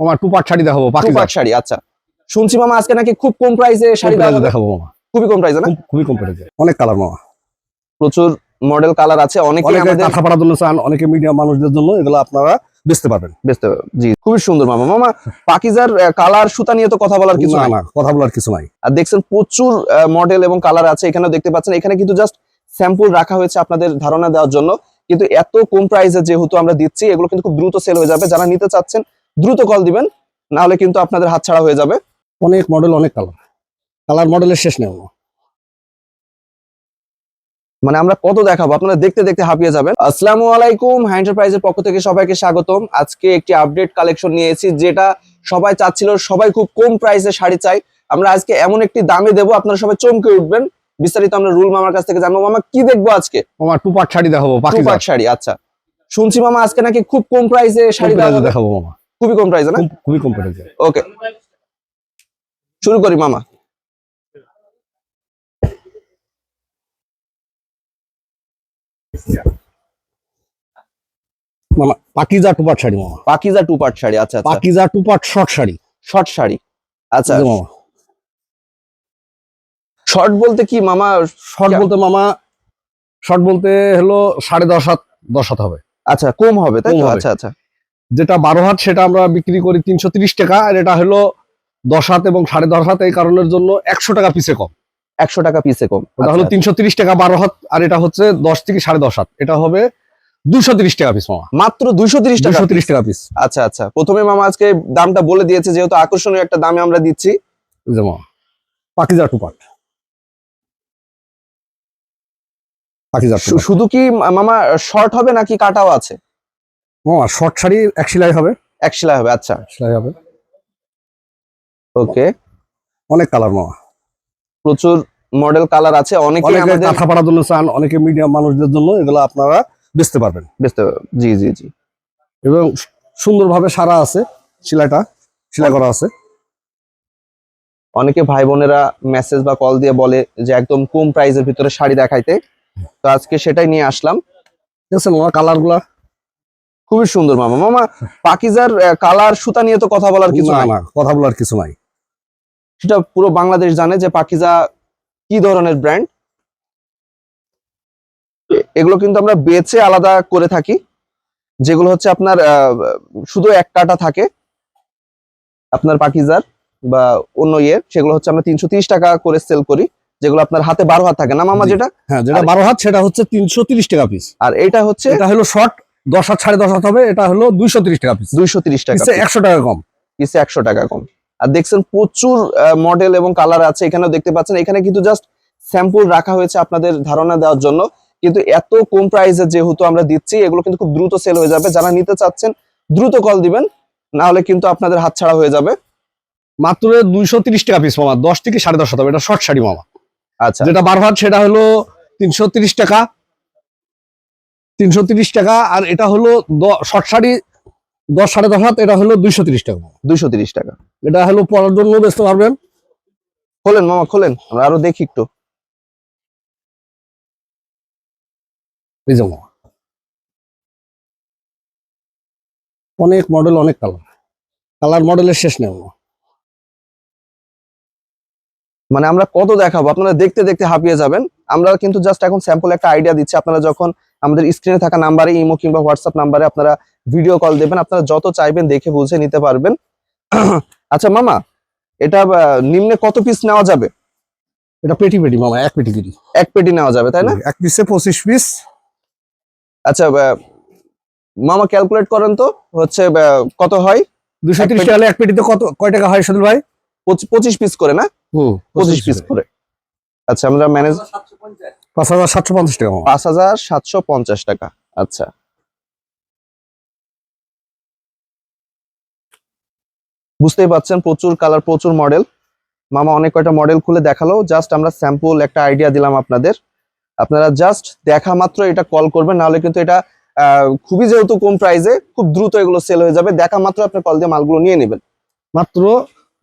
আমার two part sari দেখাবো two part sari আচ্ছা। শুনছি মামা আজকে নাকি খুব কম প্রাইসে শাড়ি দেখাবো মামা। খুবই কম প্রাইসে না? খুবই কম প্রাইসে অনেক কালার মামা। প্রচুর মডেল কালার আছে অনেকে আমাদের কাঁথা পাড়ার জন্য চান অনেকে মিডিয়াম মানুষদের জন্য এগুলো আপনারা বেচতে পারবেন। বেচতে জি খুবই সুন্দর মামা। মামা পাকিজার কালার সুতা নিয়ে তো কথা বলার কিছু না কথা বলার কিছু নাই। আর দেখছেন প্রচুর মডেল এবং কালার আছে এখানেও দেখতে পাচ্ছেন। এখানে কিন্তু জাস্ট স্যাম্পল রাখা হয়েছে আপনাদের ধারণা দেওয়ার জন্য। কিন্তু এত কম প্রাইসে যেহেতু আমরা দিচ্ছি এগুলো কিন্তু খুব দ্রুত সেল হয়ে যাবে। যারা নিতে চাচ্ছেন দ্রুত কল দিবেন না হলে কিন্তু আপনাদের হাত ছাড়া হয়ে যাবে। অনেক মডেল অনেক কালার কালার মডেলের শেষ নেই মানে আমরা কত দেখাবো? আপনারা দেখতে দেখতে হাঁপিয়ে যাবেন। আসসালামু আলাইকুম হ্যাঁ এন্টারপ্রাইজের পক্ষ থেকে সবাইকে স্বাগতম। আজকে একটি আপডেট কালেকশন নিয়ে এসেছি যেটা সবাই চাচ্ছিল সবাই খুব কম প্রাইসে শাড়ি চাই। আমরা আজকে এমন একটি দামে দেবো আপনারা সবাই চমকে উঠবেন। বিস্তারিত আমরা রুল মামার কাছ থেকে জানব। মামা কি দেখব আজকে? মামা টু পার্ট শাড়ি দেখাবো টু পার্ট শাড়ি আচ্ছা। শুনছি মামা আজকে নাকি খুব কম প্রাইসে শাড়ি দেখাবো মামা। খুবই কম প্রাইসে না? খুবই কম প্রাইসে ওকে শুরু করি মামা। মামা পাকিজা টু পার্ট শাড়ি মামা। পাকিজা টু পার্ট শাড়ি আচ্ছা আচ্ছা। Pakeezah two part short sari. Short sari আচ্ছা। মামা। শর্ট বলতে কি মামা? শর্ট বলতে মামা শর্ট বলতে হলো সাড়ে দশ হাত দশ হাত হবে। আচ্ছা কম হবে তাই আচ্ছা আচ্ছা। যেটা বারো হাত সেটা আমরা বিক্রি করি তিনশো তিরিশ টাকা আর এটা হলো দশ হাত এবং সাড়ে দশ হাত এই কারণের জন্য একশো টাকা পিসে কম। একশো টাকা পিসে কম। ওটা হলো আচ্ছা, তিনশো টাকা বারো হাত আর এটা হচ্ছে দশ থেকে সাড়ে দশ হাত। এটা হবে দুশো তিরিশ টাকা পিস মামা। মাত্র তিরিশ টাকা তিরিশ টাকা পিস আচ্ছা আচ্ছা। প্রথমে মামা আজকে দামটা বলে দিয়েছে যেহেতু আকর্ষণীয় একটা দামে আমরা দিচ্ছি। পাকিজা টু শুধু কি মামা শর্ট হবে নাকি কাটাও আছে? মামা শর্ট শাড়ি এক সেলাই হবে? এক সেলাই হবে আচ্ছা। সেলাই হবে। ওকে অনেক কালার মামা। প্রচুর মডেল কালার আছে অনেকে আমাদের কাঁথা পাড়ার জন্য চান অনেকে মিডিয়াম মানুষদের জন্য এগুলো আপনারা বেচতে পারবেন। বেচতে জি জি জি। এবং সুন্দরভাবে সারা আছে সেলাইটা সেলাই করা আছে। অনেকে ভাই বোনেরা মেসেজ বা কল দিয়ে বলে যে একদম কম প্রাইসের ভিতরে শাড়ি দেখাইতে। তো আজকে সেটাই নিয়ে আসলাম। ঠিক আছে মামা কালারগুলা খুবই সুন্দর মামা। মামা পাকিজার কালার সুতা নিয়ে তো কথা বলার কিছু না নাই? কথা বলার কিছু নাই। সেটা পুরো বাংলাদেশ জানে যে পাকিজা কি ধরনের ব্র্যান্ড এগুলো কিন্তু আমরা বেচে আলাদা করে থাকি। যেগুলো হচ্ছে আপনার শুধু এক কাটা থাকে। আপনার পাকিজার বা অন্য ইয়ে সেগুলো হচ্ছে আমরা তিনশো তিরিশ টাকা করে সেল করি যেগুলো আপনার হাতে বারো হাত থাকে। না মামা যেটা? হ্যাঁ যেটা বারো হাত সেটা হচ্ছে তিনশো তিরিশ টাকা পিস আর এটা হচ্ছে এটা হলো শর্ট দশ হাত সাড়ে দশ হাত হবে এটা হলো দুইশো তিরিশ টাকা পিস দুইশো তিরিশ টাকা একশো টাকা কম। পিসে একশো টাকা কম। আর দেখছেন প্রচুর মডেল এবং কালার আছে এখানেও দেখতে পাচ্ছেন। এখানে কিন্তু জাস্ট স্যাম্পল রাখা হয়েছে আপনাদের ধারণা দেওয়ার জন্য। কিন্তু এত কম প্রাইসে যেহেতু আমরা দিচ্ছি এগুলো কিন্তু খুব দ্রুত সেল হয়ে যাবে। যারা নিতে চাচ্ছেন দ্রুত কল দিবেন না হলে কিন্তু আপনাদের হাত ছাড়া হয়ে যাবে। মাত্র দুইশো তিরিশ টাকা পিস মামা দশ থেকে সাড়ে দশ হাত হবে। এটা শর্ট শাড়ি মামা। আচ্ছা। যেটা বারবার সেটা হলো তিনশো তিরিশ টাকা। তিনশো তিরিশ টাকা আর এটা হলো শর্ট শাড়ি দশ সাড়ে দশ হাত এটা হলো দুইশো তিরিশ টাকা। দুইশো তিরিশ টাকা। এটা হলো পরার জন্য বেচতে পারবেন খোলেন মামা খোলেন আমরা আরও দেখি একটু। অনেক মডেল অনেক কালার কালার মডেলের শেষ নেই। মানে আমরা কত দেখাবো? আপনারা দেখতে দেখতে হাঁপিয়ে যাবেন। আমরা কিন্তু জাস্ট এখন স্যাম্পল একটা আইডিয়া দিচ্ছি। আপনারা যখন আমাদের স্ক্রিনে থাকা নাম্বারে ইমো কিংবা হোয়াটসঅ্যাপ নাম্বারে আপনারা ভিডিও কল দেবেন। আপনারা যত চাইবেন দেখে বুঝে নিতে পারবেন। আচ্ছা মামা এটা নিম্নে কত পিস নেওয়া যাবে? এটা পেটি পেটি মামা এক পেটি পেটি। এক পেটি নেওয়া যাবে তাই না? এক পিসে পঁচিশ পিস আচ্ছা মামা ক্যালকুলেট করেন তো। হচ্ছে কত হয়? দুশো তিরিশ টাকা এক পেটিতে কত কয় টাকা হয় সদুল ভাই? পঁচি- পঁচিশ পিস করে না? হুম পঁচিশ পিস করে। আচ্ছা আমরা ম্যানেজ পাঁচ হাজার সাতশো পঞ্চাশ। টাকা পাঁচ হাজার সাতশো পঞ্চাশ টাকা। আচ্ছা। বুঝতেই পাচ্ছেন প্রচুর কালার প্রচুর মডেল। মামা অনেক কয়টা মডেল খুলে দেখাল। জাস্ট আমরা স্যাম্পল একটা আইডিয়া দিলাম আপনাদের। আপনারা জাস্ট দেখা মাত্র এটা কল করবেন নাহলে কিন্তু এটা আহ, খুবই যেহেতু কম প্রাইসে খুব দ্রুত এগুলো সেল হয়ে যাবে। দেখা মাত্র আপনি কল দিয়ে মালগুলো নিয়ে নেবেন। মাত্র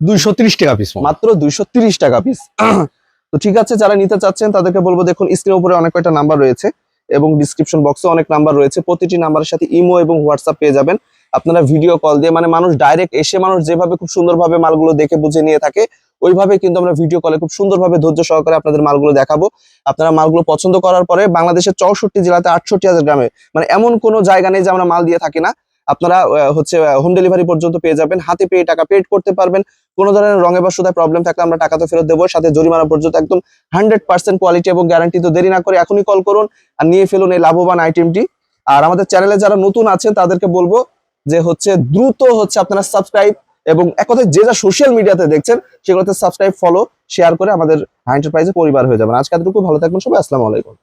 দুইশো টাকা পিস মাত্র দুইশো টাকা পিস তো ঠিক আছে, যারা নিতে চাচ্ছেন, তাদেরকে বলব, দেখুন স্ক্রিনের উপরে অনেক কয়টা নাম্বার রয়েছে এবং ডিসক্রিপশন বক্সে অনেক নাম্বার রয়েছে। প্রতিটি নাম্বারের সাথে ইমো এবং হোয়াটসঅ্যাপ পেয়ে যাবেন। আপনারা ভিডিও কল দিয়ে মানে মানুষ ডাইরেক্ট এসে মানুষ যেভাবে খুব সুন্দরভাবে মালগুলো দেখে বুঝে নিয়ে থাকে ওইভাবে কিন্তু আমরা ভিডিও কলে খুব সুন্দরভাবে ধৈর্য সহকারে আপনাদের মালগুলো দেখাবো। আপনারা মালগুলো পছন্দ করার পরে বাংলাদেশের চৌষট্টি জেলাতে আটষট্টি হাজার গ্রামে মানে এমন কোনো জায়গা নেই যে আমরা মাল দিয়ে থাকি না। আপনারা হচ্ছে হোম ডেলিভারি পর্যন্ত পেয়ে যাবেন। হাতে পেয়ে টাকা পেড করতে পারবেন। কোনো ধরনের রঙে বা সুতায় প্রবলেম থাকলে আমরা টাকা তো ফেরত দেবো। সাথে জরিমানা পর্যন্ত একদম হান্ড্রেড পার্সেন্ট কোয়ালিটি এবং গ্যারান্টি তো দেরি না করে এখনই কল করুন আর নিয়ে ফেলুন এই লাভবান আইটেমটি আর আমাদের চ্যানেলে যারা নতুন আছেন, তাদেরকে বলব যে, হচ্ছে, দ্রুত, হচ্ছে, আপনারা সাবস্ক্রাইব এবং এক কথায় যে যা সোশ্যাল মিডিয়াতে দেখছেন, সেগুলোতে সাবস্ক্রাইব ফলো শেয়ার করে আমাদের এন্টারপ্রাইজে পরিবার হয়ে যাবেন। আজকে এতটুকু। ভালো থাকবেন সবাই। আসসালামু আলাইকুম।